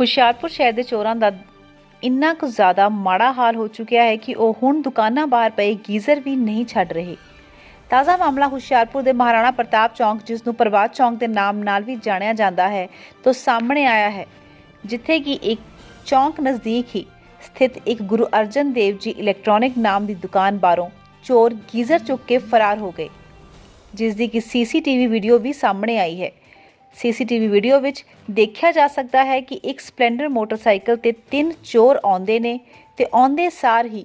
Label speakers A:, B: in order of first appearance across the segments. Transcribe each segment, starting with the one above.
A: ਹੁਸ਼ਿਆਰਪੁਰ ਸ਼ਹਿਰ ਦੇ ਚੋਰਾਂ ਦਾ ਇੰਨਾ ਕੁ ਜ਼ਿਆਦਾ ਮਾੜਾ ਹਾਲ ਹੋ ਚੁੱਕਿਆ ਹੈ ਕਿ ਉਹ ਹੁਣ ਦੁਕਾਨਾਂ ਬਾਹਰ ਪਏ ਗੀਜ਼ਰ ਵੀ ਨਹੀਂ ਛੱਡ ਰਹੇ। ਤਾਜ਼ਾ ਮਾਮਲਾ ਹੁਸ਼ਿਆਰਪੁਰ ਦੇ ਮਹਾਰਾਣਾ ਪ੍ਰਤਾਪ ਚੌਂਕ, ਜਿਸ ਨੂੰ ਪ੍ਰਭਾਤ ਚੌਂਕ ਦੇ ਨਾਮ ਨਾਲ ਵੀ ਜਾਣਿਆ ਜਾਂਦਾ ਹੈ, ਤੋਂ ਸਾਹਮਣੇ ਆਇਆ ਹੈ, ਜਿੱਥੇ ਕਿ ਇੱਕ ਚੌਂਕ ਨਜ਼ਦੀਕ ਹੀ ਸਥਿਤ ਇੱਕ ਗੁਰੂ ਅਰਜਨ ਦੇਵ ਜੀ ਇਲੈਕਟ੍ਰੋਨਿਕ ਨਾਮ ਦੀ ਦੁਕਾਨ ਬਾਹਰੋਂ ਚੋਰ ਗੀਜ਼ਰ ਚੁੱਕ ਕੇ ਫਰਾਰ ਹੋ ਗਏ, ਜਿਸ ਦੀ ਕਿ ਸੀਸੀਟੀਵੀ ਵੀਡੀਓ ਵੀ ਸਾਹਮਣੇ ਆਈ ਹੈ। ਸੀਸੀਟੀਵੀ ਵੀਡੀਓ ਵਿੱਚ ਦੇਖਿਆ ਜਾ ਸਕਦਾ ਹੈ ਕਿ ਇੱਕ ਸਪਲੈਂਡਰ ਮੋਟਰਸਾਈਕਲ ਤੇ ਤਿੰਨ ਚੋਰ ਆਉਂਦੇ ਨੇ ਤੇ ਆਉਂਦੇ ਸਾਰ ਹੀ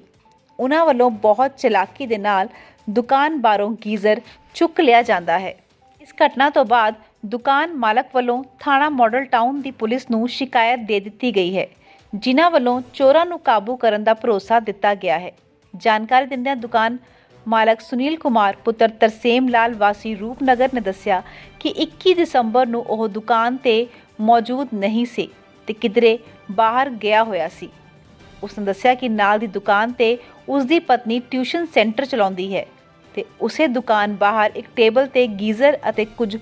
A: ਉਹਨਾਂ ਵੱਲੋਂ ਬਹੁਤ ਚਲਾਕੀ ਦੇ ਨਾਲ ਦੁਕਾਨ ਬਾਹਰੋਂ ਗੀਜ਼ਰ ਚੁੱਕ ਲਿਆ ਜਾਂਦਾ ਹੈ। ਇਸ ਘਟਨਾ ਤੋਂ ਬਾਅਦ ਦੁਕਾਨ ਮਾਲਕ ਵੱਲੋਂ ਥਾਣਾ ਮਾਡਲ ਟਾਊਨ ਦੀ ਪੁਲਿਸ ਨੂੰ ਸ਼ਿਕਾਇਤ ਦੇ ਦਿੱਤੀ ਗਈ ਹੈ, ਜਿਨ੍ਹਾਂ ਵੱਲੋਂ ਚੋਰਾਂ ਨੂੰ ਕਾਬੂ ਕਰਨ ਦਾ ਭਰੋਸਾ ਦਿੱਤਾ ਗਿਆ ਹੈ। ਜਾਣਕਾਰੀ ਦਿੰਦਿਆਂ ਦੁਕਾਨ ਮਾਲਕ ਸੁਨੀਲ ਕੁਮਾਰ, ਪੁੱਤਰ ਤਰਸੇਮ ਲਾਲ ਵਾਸੀ ਰੂਪਨਗਰ ਨੇ ਦੱਸਿਆ ਕਿ 21 ਦਸੰਬਰ ਨੂੰ ਉਹ ਦੁਕਾਨ ਤੇ ਮੌਜੂਦ ਨਹੀਂ ਸੀ ਤੇ ਕਿਧਰੇ ਬਾਹਰ ਗਿਆ ਹੋਇਆ ਸੀ। ਉਸਨੇ ਦੱਸਿਆ ਕਿ ਨਾਲ ਦੀ ਦੁਕਾਨ ਤੇ ਉਸ ਦੀ ਪਤਨੀ ਟਿਊਸ਼ਨ ਸੈਂਟਰ ਚਲਾਉਂਦੀ ਹੈ ਤੇ ਉਸੇ ਦੁਕਾਨ ਬਾਹਰ ਇੱਕ ਟੇਬਲ ਤੇ ਗੀਜ਼ਰ ਅਤੇ ਕੁਝ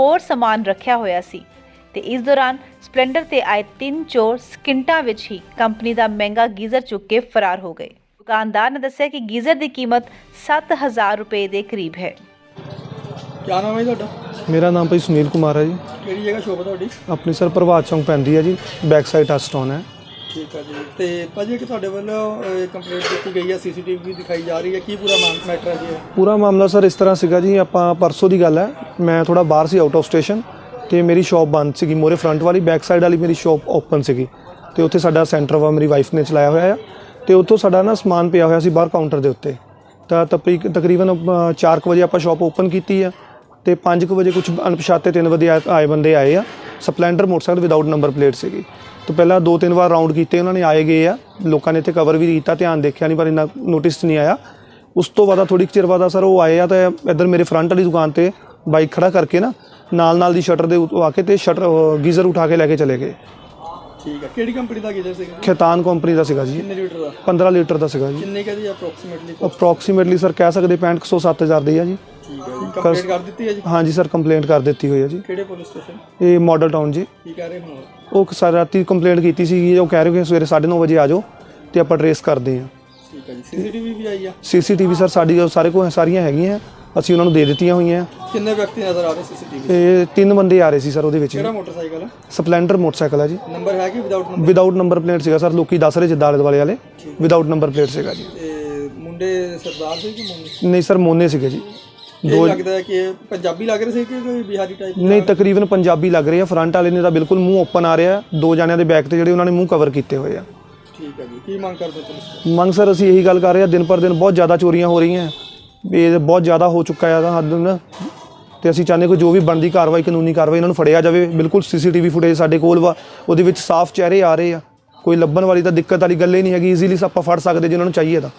A: ਹੋਰ ਸਮਾਨ ਰੱਖਿਆ ਹੋਇਆ ਸੀ ਤੇ ਇਸ ਦੌਰਾਨ ਸਪਲੈਂਡਰ ਤੇ ਆਏ ਤਿੰਨ ਚੋਰ ਸਕਿੰਟਾਂ ਵਿੱਚ ਹੀ ਕੰਪਨੀ ਦਾ ਮਹਿੰਗਾ ਗੀਜ਼ਰ ਚੁੱਕ ਕੇ ਫਰਾਰ ਹੋ ਗਏ। ਦੁਕਾਨਦਾਰ ਨੇ ਦੱਸਿਆ ਕਿ ਗੀਜ਼ਰ ਦੀ ਕੀਮਤ 7000 ਰੁਪਏ ਦੇ ਕਰੀਬ ਹੈ।
B: ਕਿਆ ਨਾਮ ਹੈ ਜੀ ਤੁਹਾਡਾ?
C: ਮੇਰਾ ਨਾਮ ਭਾਈ ਸੁਨੀਲ ਕੁਮਾਰ ਹੈ ਜੀ।
B: ਕਿਹੜੀ ਜਗ੍ਹਾ ਸ਼ੋਪ ਹੈ ਤੁਹਾਡੀ?
C: ਆਪਣੀ ਸਰ ਪ੍ਰਭਾਤ ਚੌਂਕ ਪੈਂਦੀ ਹੈ ਜੀ ਬੈਕ ਸਾਈਡ ਹੈ।
B: ਠੀਕ ਹੈ ਜੀ। ਤੇ ਭਾਜੀ ਕਿ ਤੁਹਾਡੇ ਵੱਲੋਂ ਕੰਪਲੇਂਟ ਦਿੱਤੀ ਗਈ ਹੈ ਸੀਸੀਟੀਵੀ ਵੀ ਦਿਖਾਈ ਜਾ ਰਹੀ ਹੈ। ਕੀ ਪੂਰਾ ਮੈਟਰ ਹੈ ਜੀ ਇਹ?
C: ਪੂਰਾ ਮਾਮਲਾ ਸਰ ਇਸ ਤਰ੍ਹਾਂ ਸੀਗਾ ਜੀ ਆਪਾਂ ਪਰਸੋਂ ਦੀ ਗੱਲ ਹੈ। ਮੈਂ ਥੋੜਾ ਬਾਹਰ ਸੀ ਆਊਟ ਆਫ ਸਟੇਸ਼ਨ ਤੇ ਮੇਰੀ ਸ਼ਾਪ ਬੰਦ ਸੀਗੀ। ਮੋਰੇ ਫਰੰਟ ਵਾਲੀ ਬੈਕ ਸਾਈਡ ਵਾਲੀ ਮੇਰੀ ਸ਼ਾਪ ਓਪਨ ਸੀਗੀ। ਤੇ ਉੱਥੇ ਸਾਡਾ ਸੈਂਟਰ ਵਾ ਮੇਰੀ ਵਾਈਫ ਨੇ ਚਲਾਇਆ ਹੋਇਆ ਆ। ਤੇ ਉੱਥੋਂ ਸਾਡਾ ਨਾ ਸਮਾਨ ਪਿਆ ਹੋਇਆ ਸੀ ਬਾਹਰ ਕਾਊਂਟਰ ਦੇ ਉੱਤੇ। ਤਾਂ ਤਕਰੀਕ ਤਕਰੀਬਨ 4 ਵਜੇ ਆਪਾਂ ਸ਼ਾਪ ਓਪਨ ਕੀਤੀ ਆ ਤੇ 5 ਵਜੇ ਕੁਝ ਅਣਪਛਾਤੇ ਤਿੰਨ ਵਜੇ ਆਏ- ਆਏ ਬੰਦੇ ਆਏ ਆ। Splendor motorcycle without number plate ਸੀਗੀ। ਤੋਂ ਪਹਿਲਾਂ ਦੋ ਤਿੰਨ ਵਾਰ ਰਾਉਂਡ ਕੀਤੇ, ਉਹਨਾਂ ਨੇ ਆਏ ਗਏ ਆ। ਲੋਕਾਂ ਨੇ ਇੱਥੇ ਕਵਰ ਵੀ ਕੀਤਾ, ਧਿਆਨ ਦੇਖਿਆ ਨਹੀਂ ਪਰ ਇੰਨਾ ਨੋਟਿਸ ਨਹੀਂ ਆਇਆ। ਉਸ ਤੋਂ ਬਾਅਦ ਥੋੜੀ ਚਿਰ ਬਾਅਦ ਸਰ ਉਹ ਆਏ ਆ ਤਾਂ ਇੱਧਰ ਮੇਰੇ ਫਰੰਟ ਵਾਲੀ ਦੁਕਾਨ ਤੇ ਬਾਈਕ ਖੜਾ ਕਰਕੇ ਨਾ ਨਾਲ ਨਾਲ ਦੀ ਸ਼ਟਰ ਦੇ ਉੱਤੋਂ ਆ ਕੇ ਤੇ ਸ਼ਟਰ ਗੀਜ਼ਰ ਉਠਾ ਕੇ ਲੈ ਕੇ ਚਲੇ ਗਏ।
B: ਠੀਕ ਹੈ ਕਿਹੜੀ ਕੰਪਨੀ ਦਾ ਗੀਜ਼ਰ ਸੀਗਾ?
C: ਖੇਤਾਨ ਕੰਪਨੀ ਦਾ ਸੀਗਾ ਜੀ।
B: ਕਿੰਨੇ ਲੀਟਰ ਦਾ?
C: 15 ਲੀਟਰ ਦਾ ਸੀਗਾ ਜੀ।
B: ਕਿੰਨੇ ਕਾ ਜੀ ਅਪਰੋਕਸੀਮੇਟਲੀ
C: ਅਪਰੋਕਸੀਮੇਟਲੀ ਸਰ ਕਹਿ ਸਕਦੇ 65 7000 ਦੀ ਆ ਜੀ।
B: ਠੀਕ ਹੈ ਜੀ। ਕੰਪਲੇਂਟ ਕਰ ਦਿੱਤੀ ਹੈ ਜੀ?
C: ਹਾਂਜੀ ਸਰ ਕੰਪਲੇਂਟ ਕਰ ਦਿੱਤੀ ਹੋਈ ਹੈ ਜੀ।
B: ਕਿਹੜੇ ਪੁਲਿਸ ਸਟੇਸ਼ਨ
C: ਇਹ ਮਾਡਲ ਟਾਊਨ ਜੀ।
B: ਕੀ ਕਹਿ ਰਹੇ ਹੁਣ?
C: ਉਹ ਸਾਰੀ ਰਾਤੀ ਕੰਪਲੇਂਟ ਕੀਤੀ ਸੀ ਉਹ ਕਹਿ ਰਹੇ ਕਿ ਸਵੇਰੇ 9:30 ਵਜੇ ਆ ਜਾਓ ਤੇ ਆਪਾਂ ਟਰੇਸ ਕਰਦੇ ਹਾਂ।
B: ਠੀਕ ਹੈ ਜੀ। ਸੀਸੀਟੀਵੀ ਵੀ ਆਈ ਆ?
C: ਸੀਸੀਟੀਵੀ ਸਰ ਸਾਡੀ ਸਾਰੇ ਕੋਲ ਸਾਰੀਆਂ ਹੈਗੀਆਂ ਅਸੀਂ ਉਹਨਾਂ ਨੂੰ ਦੇ ਦਿੱਤੀਆਂ ਹੋਈਆਂ।
B: ਕਿੰਨੇ ਵਿਅਕਤੀ ਨਜ਼ਰ ਆ ਰਹੇ ਸੀਸੀਟੀਵੀ
C: ਤੇ ਤਿੰਨ ਬੰਦੇ ਆ ਰਹੇ ਸੀ ਸਰ ਉਹਦੇ ਵਿੱਚ
B: ਕਿਹੜਾ ਮੋਟਰਸਾਈਕਲ ਹੈ
C: ਸਪਲੈਂਡਰ ਮੋਟਰਸਾਈਕਲ ਹੈ ਜੀ।
B: ਨੰਬਰ ਹੈ ਕਿ without number
C: without number plate ਸੀਗਾ ਸਰ ਲੋਕੀ ਦੱਸ ਰਹੇ ਜਿੱਦਾਂ ਆਲੇ ਦੁਆਲੇ ਵਾਲੇ। ਵਿਦਆਊਟ ਨੰਬਰ ਪਲੇਟ ਸੀਗਾ ਜੀ।
B: ਤੇ ਮੁੰਡੇ ਸਰਦਾਰ ਸੀ ਕਿ ਮੁੰਡੇ?
C: ਨਹੀਂ ਸਰ ਮੋਨੇ ਸੀਗੇ ਜੀ।
B: ਇਹ ਲੱਗਦਾ ਹੈ ਕਿ ਇਹ ਪੰਜਾਬੀ ਲੱਗ ਰਹੇ ਸੀ ਕਿ ਕੋਈ ਬਿਹਾਰੀ ਟਾਈਪ
C: ਨਹੀਂ ਤਕਰੀਬਨ ਪੰਜਾਬੀ ਲੱਗ ਰਹੇ ਆ। ਫਰੰਟ ਵਾਲੇ ਨੇ ਤਾਂ ਬਿਲਕੁਲ ਮੂੰਹ ਓਪਨ ਆ ਰਿਹਾ। ਦੋ ਜਣਿਆਂ ਦੇ ਬੈਕ ਤੇ ਜਿਹੜੇ ਉਹਨਾਂ ਨੇ ਮੂੰਹ ਕਵਰ ਕੀਤੇ ਹੋਏ ਆ।
B: ਠੀਕ ਹੈ ਜੀ। ਕੀ ਮੰਗ ਕਰਦੇ ਪੁਲਿਸ ਤੋਂ?
C: ਮੰਗ ਸਰ ਅਸੀਂ ਇਹੀ ਗੱਲ ਕਰ ਰਹੇ ਆ। ਦਿਨ ਪਰ ਦਿਨ ਬਹੁਤ ਜ਼ਿਆਦਾ ਚੋਰੀਆਂ ਹੋ ਰਹੀਆਂ। ਵੀ ਇਹ ਬਹੁਤ ਜ਼ਿਆਦਾ ਹੋ ਚੁੱਕਾ ਹੈ ਹੱਦ ਨਾ। ਤੇ ਅਸੀਂ ਚਾਹੁੰਦੇ ਕੋਈ ਜੋ ਵੀ ਬਣਦੀ ਕਾਰਵਾਈ, ਕਾਨੂੰਨੀ ਕਾਰਵਾਈ ਇਹਨਾਂ ਨੂੰ ਫੜਿਆ ਜਾਵੇ। ਬਿਲਕੁਲ ਸੀਸੀਟੀਵੀ ਫੁਟੇਜ ਸਾਡੇ ਕੋਲ ਵਾ, ਉਹਦੇ ਵਿੱਚ ਸਾਫ਼ ਚਿਹਰੇ ਆ ਰਹੇ ਆ। ਕੋਈ ਲੱਭਣ ਵਾਲੀ ਤਾਂ ਦਿੱਕਤ ਵਾਲੀ ਗੱਲ ਹੀ ਨਹੀਂ ਹੈਗੀ ਈਜ਼ੀਲੀ ਆਪਾਂ ਫੜ ਸਕਦੇ ਜੇ ਉਹਨਾਂ ਨੂੰ ਚਾਹੀਏ ਤਾਂ।